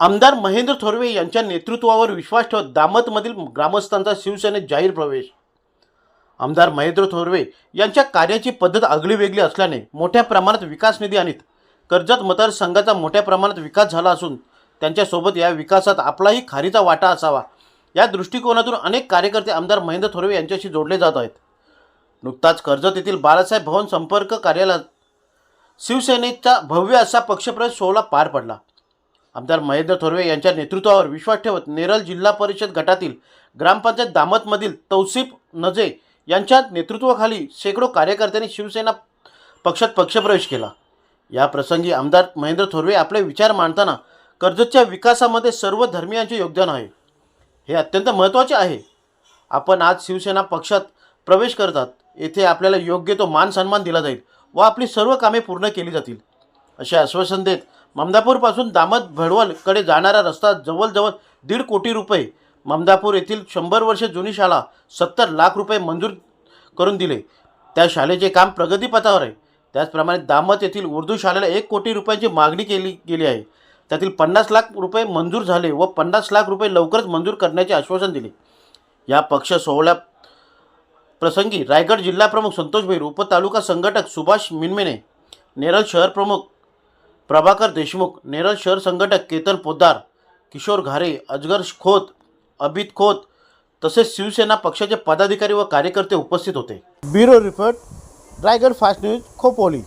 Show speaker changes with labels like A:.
A: आमदार महेंद्र थोरवे यांच्या नेतृत्वावर विश्वास ठेवत दामतमधील ग्रामस्थांचा शिवसेनेत जाहीर प्रवेश. आमदार महेंद्र थोरवे यांच्या कार्याची पद्धत आगळी वेगळी असल्याने मोठ्या प्रमाणात विकास निधी आणीत कर्जत मतदारसंघाचा मोठ्या प्रमाणात विकास झाला असून त्यांच्यासोबत या विकासात आपलाही खारीचा वाटा असावा. या दृष्टिकोनातून अनेक कार्यकर्ते आमदार महेंद्र थोरवे यांच्याशी जोडले जात आहेत. नुकताच कर्जत येथील बाळासाहेब भवन संपर्क कार्यालयात शिवसेनेचा भव्य असा पक्षप्रवेश सोहळा पार पडला. आमदार महेंद्र थोरवे यांच्या नेतृत्वावर विश्वास ठेवत नेरल जिल्हा परिषद गटातील ग्रामपंचायत दामतमधील तौसिफ नजे यांच्या नेतृत्वाखाली शेकडो कार्यकर्त्यांनी शिवसेना पक्षात पक्षप्रवेश केला. या प्रसंगी आमदार महेंद्र थोरवे आपले विचार मांडताना कर्जतच्या विकासामध्ये सर्व धर्मियांचे योगदान आहे. हे अत्यंत महत्त्वाचे आहे. आपण आज शिवसेना पक्षात प्रवेश करतात येथे आपल्याला योग्य तो मान सन्मान दिला जाईल व आपली सर्व कामे पूर्ण केली जातील असे आश्वासन देत ममदापूरपासून दामत भडवलकडे जाणारा रस्ता जवळजवळ दीड कोटी रुपये. ममदापूर येथील शंभर वर्षे जुनी शाळा सत्तर लाख रुपये मंजूर करून दिले. त्या शाळेचे काम प्रगतीपथावर आहे. त्याचप्रमाणे दामत येथील उर्दू शाळेला एक कोटी रुपयांची मागणी केली गेली आहे. त्यातील पन्नास लाख रुपये मंजूर झाले व पन्नास लाख रुपये लवकरच मंजूर करण्याचे आश्वासन दिले. या पक्ष सोहळ्या प्रसंगी रायगड जिल्हाप्रमुख संतोष भैर उपतालुका संघटक सुभाष मिनमेने नेरळ शहर प्रमुख प्रभाकर देशमुख नेरळ शहर संघटक केतन पोद्दार किशोर घारे अजगर खोत अभित खोत तसेच शिवसेना पक्षाचे पदाधिकारी व कार्यकर्ते उपस्थित होते. Bureau report Raigad fast news Khopoli.